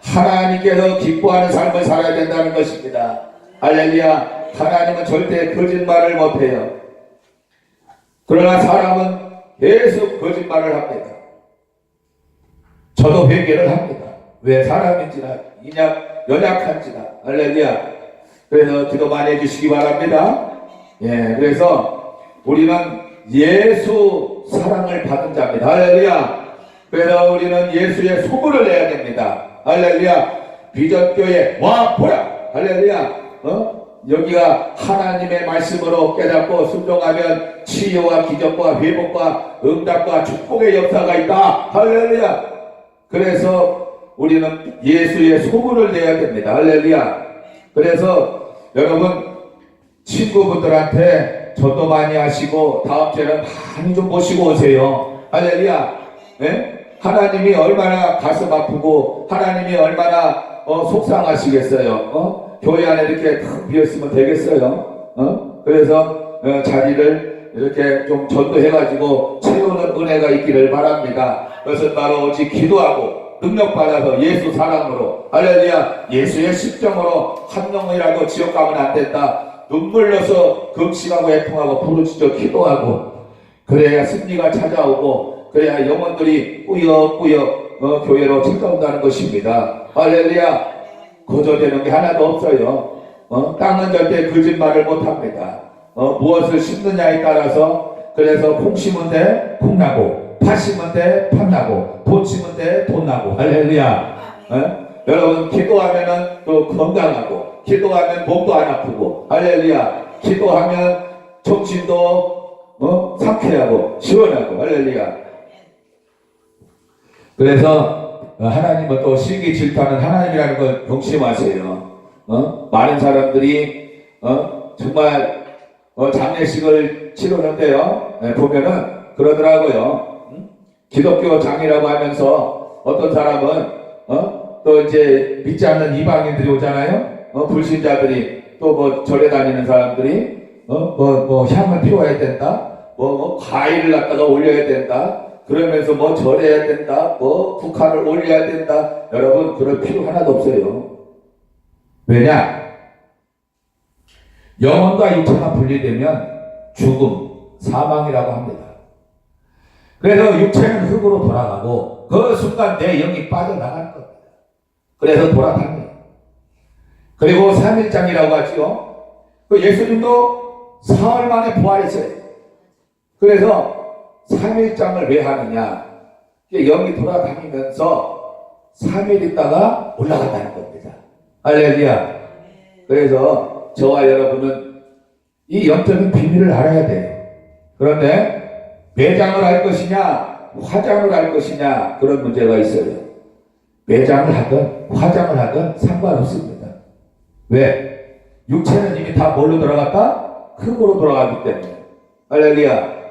하나님께서 기뻐하는 삶을 살아야 된다는 것입니다. 할렐루야. 하나님은 절대 거짓말을 못해요. 그러나 사람은 계속 거짓말을 합니다. 저도 회개를 합니다. 왜 사람인지나 이냐 연약한지나 할렐루야. 그래서 기도 많이 해주시기 바랍니다. 예, 그래서 우리는 예수 사랑을 받은 자입니다. 할렐루야. 그래서 우리는 예수의 소문을 내야 됩니다. 할렐루야. 비전교회 와 보라. 할렐루야. 어? 여기가 하나님의 말씀으로 깨닫고 순종하면 치유와 기적과 회복과 응답과 축복의 역사가 있다. 할렐루야. 그래서 우리는 예수의 소문을 내야 됩니다. 할렐루야. 그래서 여러분 친구분들한테 저도 많이 하시고 다음 주에는 많이 좀 모시고 오세요. 할렐루야. 예? 하나님이 얼마나 가슴 아프고 하나님이 얼마나 어, 속상하시겠어요. 어? 교회 안에 이렇게 탁 비었으면 되겠어요. 어? 그래서 어, 자리를 이렇게 좀 전도해가지고 채우는 은혜가 있기를 바랍니다. 그것은 바로 오직 기도하고 능력 받아서 예수 사랑으로 할렐루야 예수의 십정으로 한 명이라도 지옥 가면 안 된다. 눈물 넣어서 금식하고 애통하고 부르짖어 기도하고 그래야 승리가 찾아오고 그래야 영혼들이 꾸역꾸역 어, 교회로 찾아온다는 것입니다. 할렐루야 거저되는 게 하나도 없어요. 어, 땅은 절대 거짓말을 못합니다. 어, 무엇을 심느냐에 따라서 그래서 콩 심은 데 콩 나고 팥 심은 데 팥 나고 돈 심은 데 돈 나고 할렐루야 어? 여러분 기도하면은 또 건강하고 기도하면 몸도 안 아프고 할렐루야 기도하면 정신도 어? 상쾌하고 시원하고 할렐루야 그래서 어, 하나님은 또 시기 질투하는 하나님이라는 걸 명심하세요. 어? 많은 사람들이 어? 정말 어, 장례식을 치르는데요. 네, 보면은 그러더라고요. 음? 기독교 장이라고 하면서 어떤 사람은 어? 또 이제 믿지 않는 이방인들이 오잖아요. 어? 불신자들이 또 뭐 절에 다니는 사람들이 어? 뭐, 뭐 향을 피워야 된다. 뭐, 뭐 과일을 갖다가 올려야 된다. 그러면서 뭐 절해야 된다. 뭐 북한을 올려야 된다. 여러분 그럴 필요 하나도 없어요. 왜냐? 영혼과 육체가 분리되면 죽음, 사망이라고 합니다. 그래서 육체는 흙으로 돌아가고 그 순간 내 영이 빠져나가는 겁니다. 그래서 돌아갑니다. 그리고 3일장이라고 하죠. 그 예수님도 사흘 만에 부활했어요. 그래서 3일장을 왜 하느냐? 영이 돌아다니면서 3일 있다가 올라간다는 겁니다. 할렐루야. 그래서 저와 여러분은 이 영적인 비밀을 알아야 돼요. 그런데 매장을 할 것이냐, 화장을 할 것이냐, 그런 문제가 있어요. 매장을 하든 화장을 하든 상관없습니다. 왜? 육체는 이미 다 뭘로 돌아갔다? 흙으로 돌아가기 때문에. 할렐루야.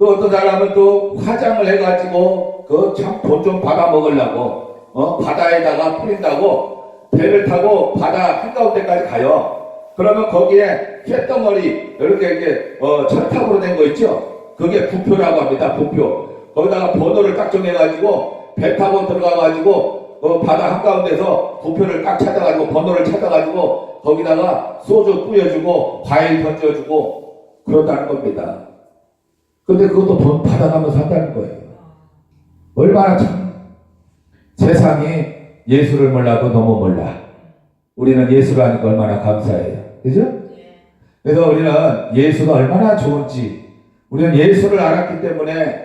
또 어떤 사람은 또 화장을 해가지고 그 참 돈 좀 받아 먹으려고 어 바다에다가 뿌린다고 배를 타고 바다 한가운데까지 가요. 그러면 거기에 쇳덩어리 이렇게 이렇게 어 철탑으로 된 거 있죠. 그게 부표라고 합니다. 부표. 거기다가 번호를 딱 정해가지고 배 타고 들어가가지고 어 바다 한가운데서 부표를 딱 찾아가지고 번호를 찾아가지고 거기다가 소주 뿌려주고 과일 던져주고 그런다는 겁니다. 근데 그것도 돈 받아가면서 한다는 거예요. 얼마나 참 세상이 예수를 몰라도 너무 몰라. 우리는 예수를 하니까 얼마나 감사해요. 그죠? 그래서 우리는 예수가 얼마나 좋은지 우리는 예수를 알았기 때문에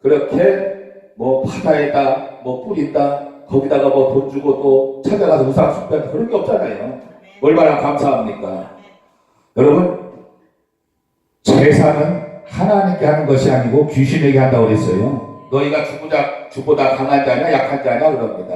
그렇게 뭐 바다에다 뭐 뿌린다 거기다가 뭐 돈 주고 또 찾아가서 우상 숭배한다 그런 게 없잖아요. 얼마나 감사합니까? 여러분 제사는 하나님께 하는 것이 아니고 귀신에게 한다고 그랬어요. 너희가 주보다, 주보다 강한 자냐 약한 자냐 그럽니다.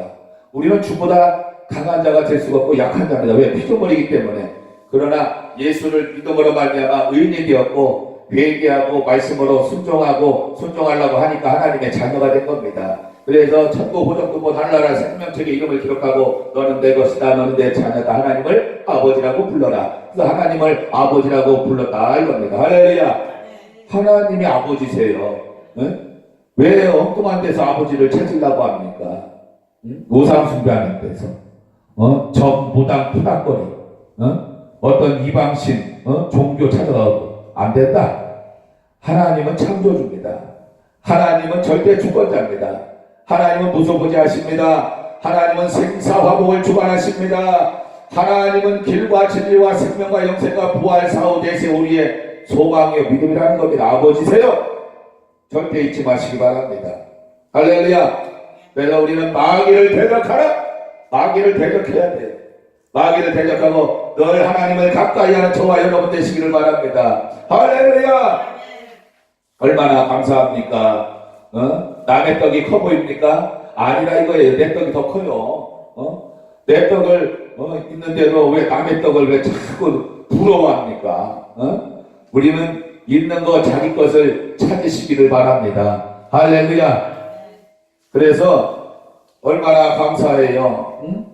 우리는 주보다 강한 자가 될 수가 없고 약한 자입니다. 왜? 피조물이기 때문에. 그러나 예수를 믿음으로 말미암아 의인이 되었고 회개하고 말씀으로 순종하고 순종하려고 하니까 하나님의 자녀가 된 겁니다. 그래서 천국 호적구본 하늘나라 생명책에 이름을 기록하고 너는 내 것이다 너는 내 자녀다 하나님을 아버지라고 불러라. 그래서 하나님을 아버지라고 불렀다 이겁니다. 할렐루야. 하나님이 아버지세요. 응? 왜 엉뚱한 데서 아버지를 찾으려고 합니까? 응? 우상 숭배하는 데서 어? 전 무당 푸닥거리 어? 어떤 이방신 어? 종교 찾아가고 안 된다. 하나님은 창조주입니다. 하나님은 절대 주권자입니다. 하나님은 무소부지 하십니다. 하나님은 생사화복을 주관하십니다. 하나님은 길과 진리와 생명과 영생과 부활 사후 대세 우리의 소망이요 믿음이라는 겁니다. 아버지세요. 절대 잊지 마시기 바랍니다. 할렐루야. 그래서 우리는 마귀를 대적하라. 마귀를 대적해야 돼요. 마귀를 대적하고 늘 하나님을 가까이 하는 저와 여러분 되시기를 바랍니다. 할렐루야. 얼마나 감사합니까? 어? 남의 떡이 커 보입니까? 아니라 이거예요. 내 떡이 더 커요. 어? 내 떡을 어, 있는데도 왜 남의 떡을 왜 자꾸 부러워합니까? 어? 우리는 있는 거 자기 것을 찾으시기를 바랍니다. 할렐루야. 그래서 얼마나 감사해요. 응?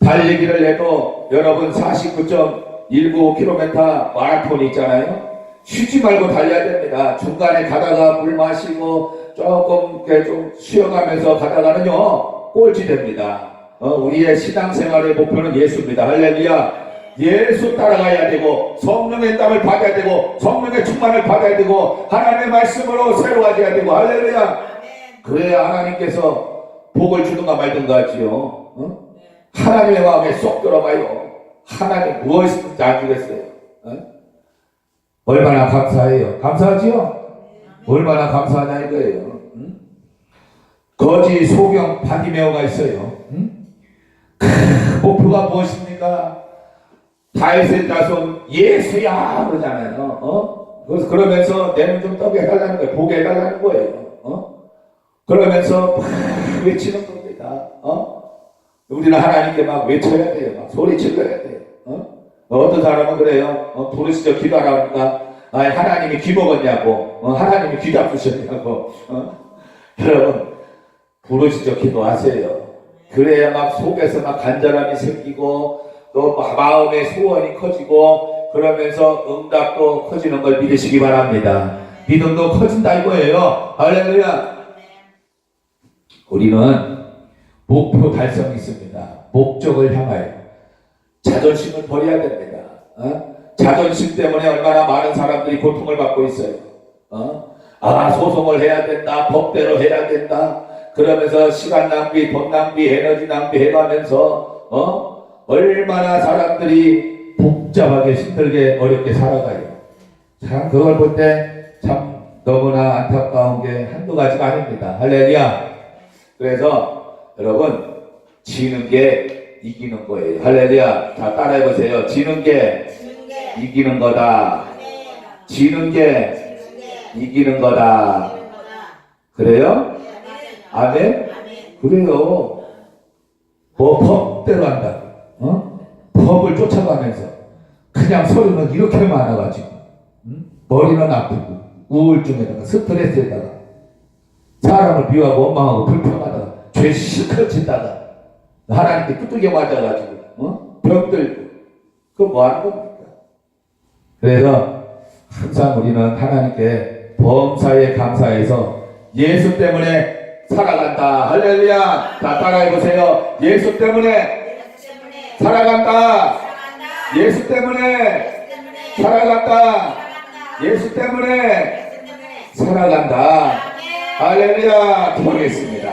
달리기를 해도 여러분 49.19km 마라톤 있잖아요. 쉬지 말고 달려야 됩니다. 중간에 가다가 물 마시고 조금 이렇게 좀 쉬어가면서 가다가는요 꼴찌 됩니다. 어, 우리의 신앙생활의 목표는 예수입니다. 할렐루야. 예수 따라가야 되고 성령의 땀을 받아야 되고 성령의 충만을 받아야 되고 하나님의 말씀으로 새로워져야 되고 할렐루야. 그래야 하나님께서 복을 주든가 말든가 하지요. 어? 하나님의 마음에 쏙 들어가요. 하나님 무엇이든지 안 주겠어요. 어? 얼마나 감사해요. 감사하지요? 얼마나 감사하냐 이거예요. 응? 거지 소경 바디메오가 있어요. 응? 크, 목표가 무엇입니까? 다윗의 자손 예수야 그러잖아요. 어? 그러면서 내는 좀 떡게 해달라는 거예요. 보게 해달라는 거예요. 어? 그러면서 막 외치는 겁니다. 어? 우리는 하나님께 막 외쳐야 돼요. 막 소리 질러야 돼요. 어? 어떤 사람은 그래요. 어, 부르시죠. 기도하라니까. 아, 하나님이 귀 먹었냐고. 어, 하나님이 귀 잡수셨냐고. 어? 여러분, 부르시죠. 기도하세요. 그래야 막 속에서 막 간절함이 생기고, 또 마- 마음의 소원이 커지고, 그러면서 응답도 커지는 걸 믿으시기 바랍니다. 믿음도 커진다 이거예요. 할렐루야. 우리는 목표 달성이 있습니다. 목적을 향하여. 자존심을 버려야 됩니다. 어? 자존심 때문에 얼마나 많은 사람들이 고통을 받고 있어요. 어? 아, 소송을 해야 된다. 법대로 해야 된다. 그러면서 시간 낭비, 돈 낭비, 에너지 낭비 해가면서, 어? 얼마나 사람들이 복잡하게 힘들게 어렵게 살아가요. 참, 그걸 볼 때 참 너무나 안타까운 게 한두 가지가 아닙니다. 할렐루야. 그래서 여러분, 지는 게 이기는 거예요. 할렐루야. 자, 따라해 보세요. 지는 게 이기는 거다. 지는 게 이기는 거다. 그래요? 아멘? 그래요. 뭐 법대로 한다. 어? 법을 쫓아가면서 그냥 소리는 이렇게 많아가지고 응? 머리는 아프고 우울증에다가 스트레스에다가 사람을 미워하고 원망하고 불평하다가 죄 짓다가 하나님께 뚜뚜게 맞아가지고 어? 병들고 그거 뭐 하는 겁니까? 그래서 항상 우리는 하나님께 범사에 감사해서 예수 때문에 살아간다. 할렐루야. 자, 따라해보세요. 예수 때문에 살아간다. 예수 때문에 살아간다. 예수 때문에 살아간다. 할렐루야. 기도하겠습니다.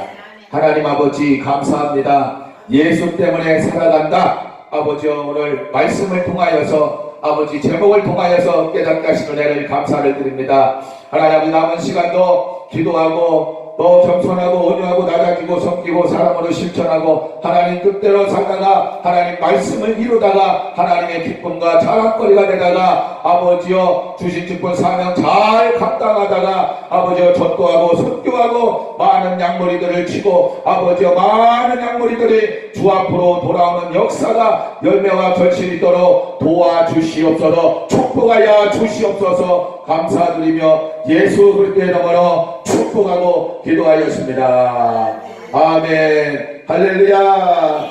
하나님 아버지 감사합니다. 예수 때문에 살아간다. 아버지여 오늘 말씀을 통하여서 아버지 제목을 통하여서 깨닫게 하시는 애를 감사를 드립니다. 하나님 남은 시간도 기도하고 또 겸손하고 온유하고 낮아지고 섬기고 사랑으로 실천하고 하나님 뜻대로 살다가 하나님 말씀을 이루다가 하나님의 기쁨과 자랑거리가 되다가 아버지여 주신 직분 사명 잘 감당하다가 아버지여 전도하고 선교하고 많은 양머리들을 치고 아버지여 많은 양머리들이 주 앞으로 돌아오는 역사가 열매와 결실이 있도록 도와주시옵소서 축복하여 주시옵소서 감사드리며 예수 그리스도의 이름으로 축복하고 기도하였습니다. 아멘. 할렐루야.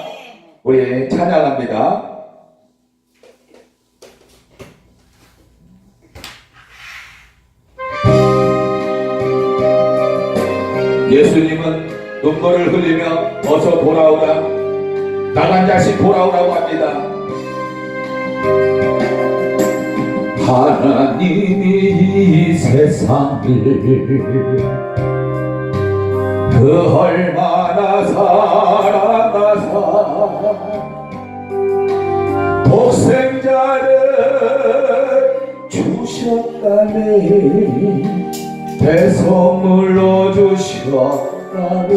우리 찬양합니다. 예수님은 눈물을 흘리며 어서 돌아오라 나간 자식 돌아오라고 합니다 하나님이 이 세상을 그 얼마나 사랑하사 독생자를 주셨다네. 배선물로 주셨다네.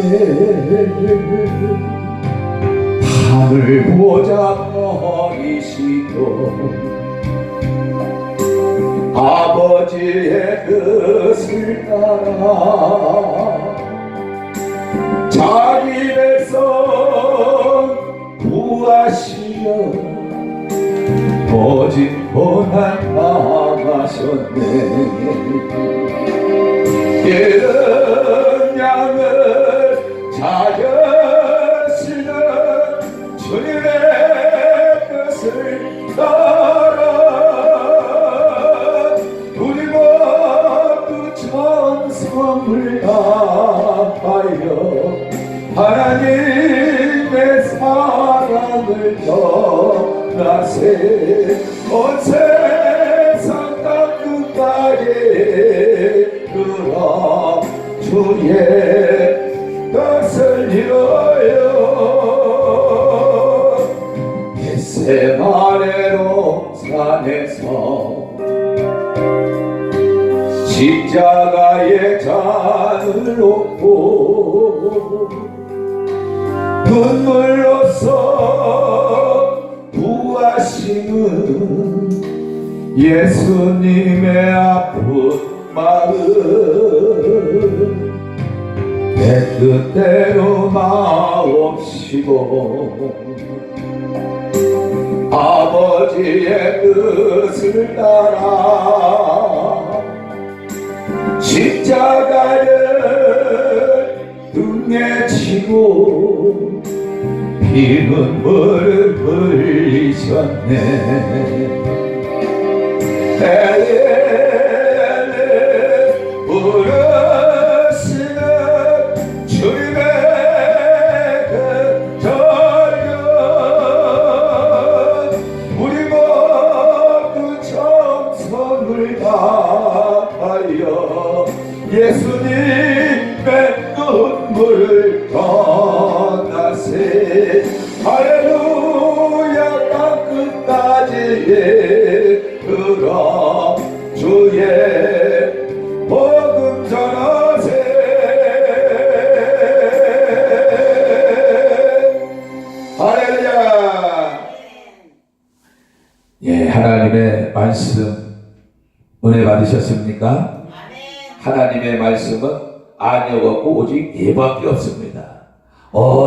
하늘 보자 버리시고 아버지의 뜻을 따라 자기 백성 구하시려 거짓 고난 당하셨네 주의 뜻을 이루어 겟세마네 동산에서 십자가의 잔을 놓고 눈물로써 구하시는 예수 아버지의 뜻을 따라 십자가를 등에 지고 피눈물을 흘리셨네. 엘레 할렐루야 땅끝까지 들어 주의 복음 전하세 할렐루야 예 하나님의 말씀 은혜 받으셨습니까? 하나님의 말씀은 아니요 없고 오직 예밖에 없습니다.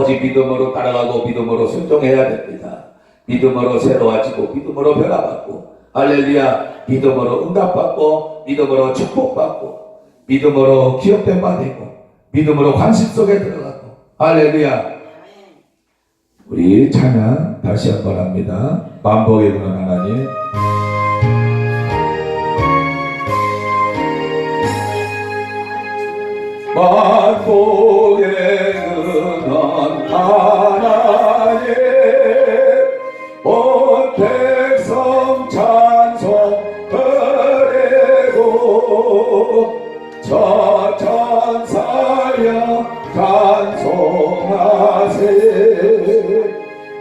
오직 믿음으로 따라가고 믿음으로 순종해야 됩니다. 믿음으로 새로워지고 믿음으로 변화받고 할렐루야 믿음으로 응답받고 믿음으로 축복받고 믿음으로 기업된 바 되고 믿음으로 관심 속에 들어가고 할렐루야 우리 찬양 다시 한번 합니다. 만복의 근원 하나님 만복 의 근원 하나님 온 백성 찬송 드리고 저 천사여 찬송하세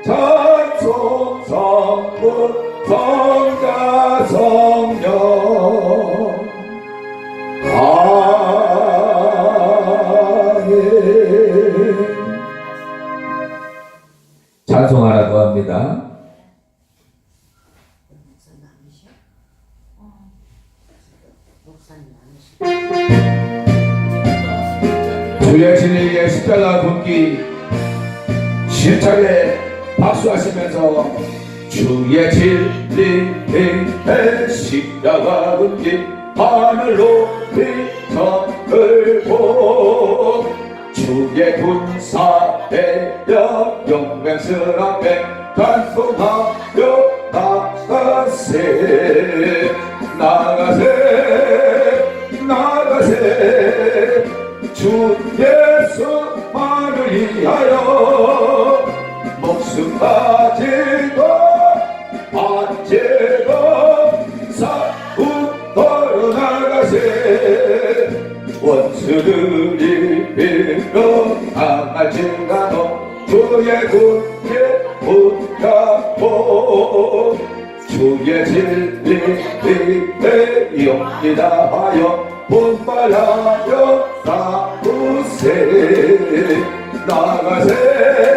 찬송 성부 성자 성 영광스럽게 간송하여 나가세. 나가세 나가세. 주 예수 만을 위하여 목숨 가지고 언제고 사부터로 나가세. 원수들이 빌어 강할지라도 주의 군대 붙잡고 주의 진리에 용기 다하여 분발하여 싸우세. 나가세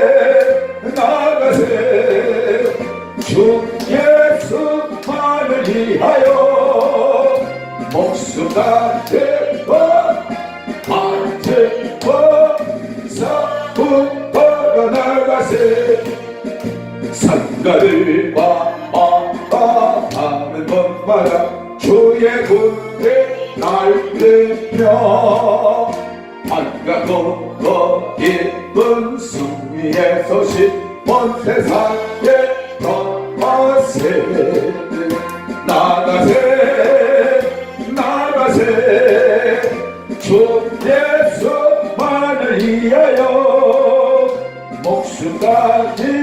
목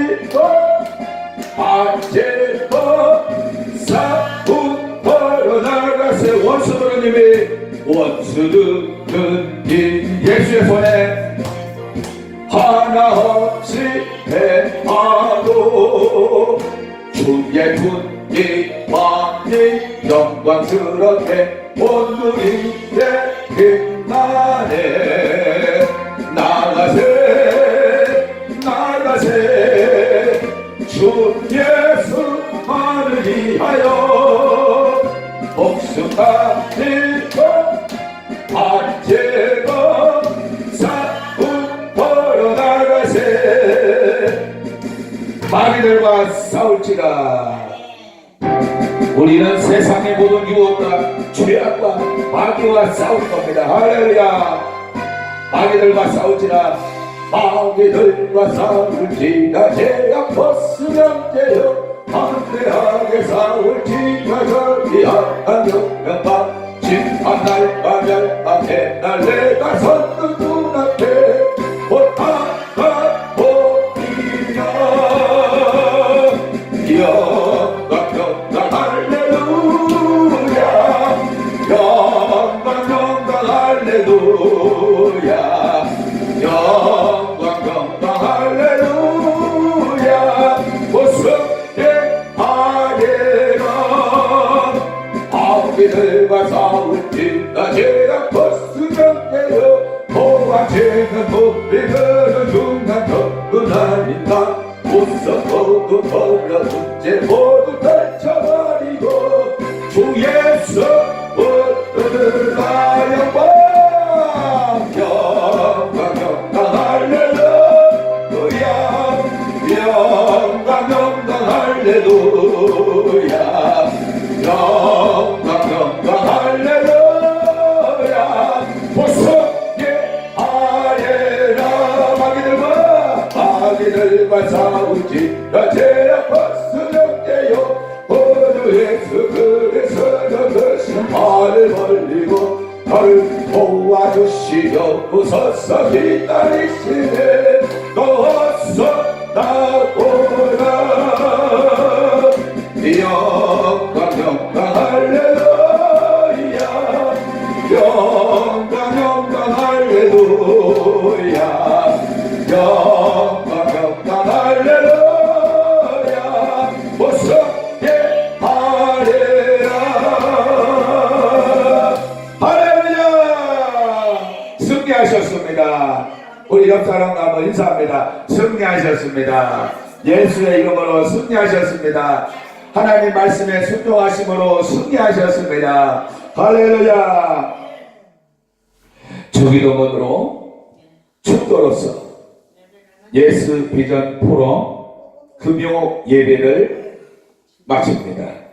주 예수만을 위하여 목숨 가지고 안지고 사부터로 나가세. 마귀들과 싸울지라. 우리는 세상의 모든 유혹과 죄악과 마귀와 싸울 겁니다. 할렐루야. 마귀들과 싸울지라. 마귀들과 싸울지라. 죄악 벗 으면 죄요 담대하게 싸울지라 저리하여 명방 심판날 마멸하게 날 내가 섰는 주 어서 기다리시네 너서 나오라 영광 영광 할렐루야. 영광 사람과 한번 인사합니다. 승리하셨습니다. 예수의 이름으로 승리하셨습니다. 하나님 말씀에 순종하심으로 승리하셨습니다. 할렐루야. 주기도문으로 축도로서 예수 비전 프로 금요 예배를 마칩니다.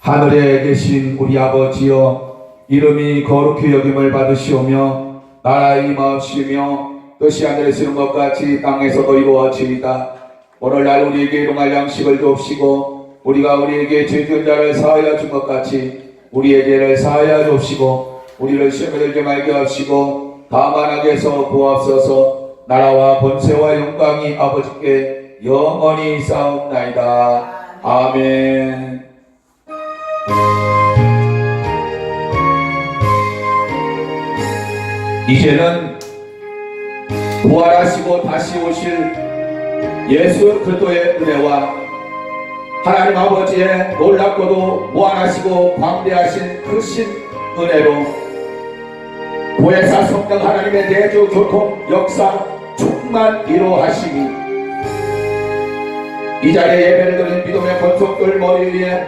하늘에 계신 우리 아버지여 이름이 거룩히 여김을 받으시오며 나라의 임하시며 뜻이 하늘에서 이룬 것 같이 땅에서도 이루어지이다. 오늘날 우리에게 일용할 양식을 주옵시고 우리가 우리에게 죄진 자를 사하여 준 것 같이 우리의 죄를 사하여 주옵시고 우리를 시험에 들게 말게 하시고 가만하게 해서 구하옵소서. 나라와 권세와 영광이 아버지께 영원히 싸움나이다. 아멘 이제는 부활하시고 다시 오실 예수 그리스도의 은혜와 하나님 아버지의 놀랍고도 무한하시고 광대하신 크신 은혜로 보혜사 성령 하나님의 대주 교통 역사 충만 이루하시니 이 자리에 예배를 드린 믿음의 권속들 머리 위에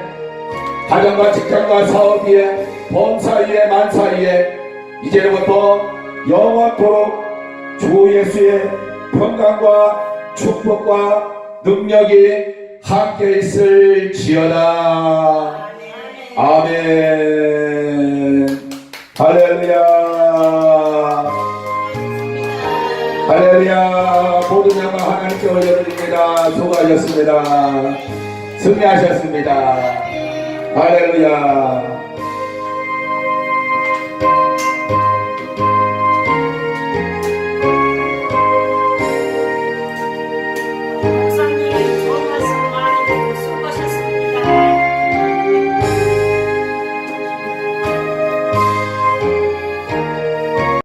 가정과 직장과 사업 위에 범사 위에 만사 위에 이제부터 영원토록 주 예수의 평강과 축복과 능력이 함께 있을지어다. 아멘. 할렐루야. 할렐루야. 모든 영광 하나님께 올려드립니다. 수고하셨습니다. 승리하셨습니다. 할렐루야.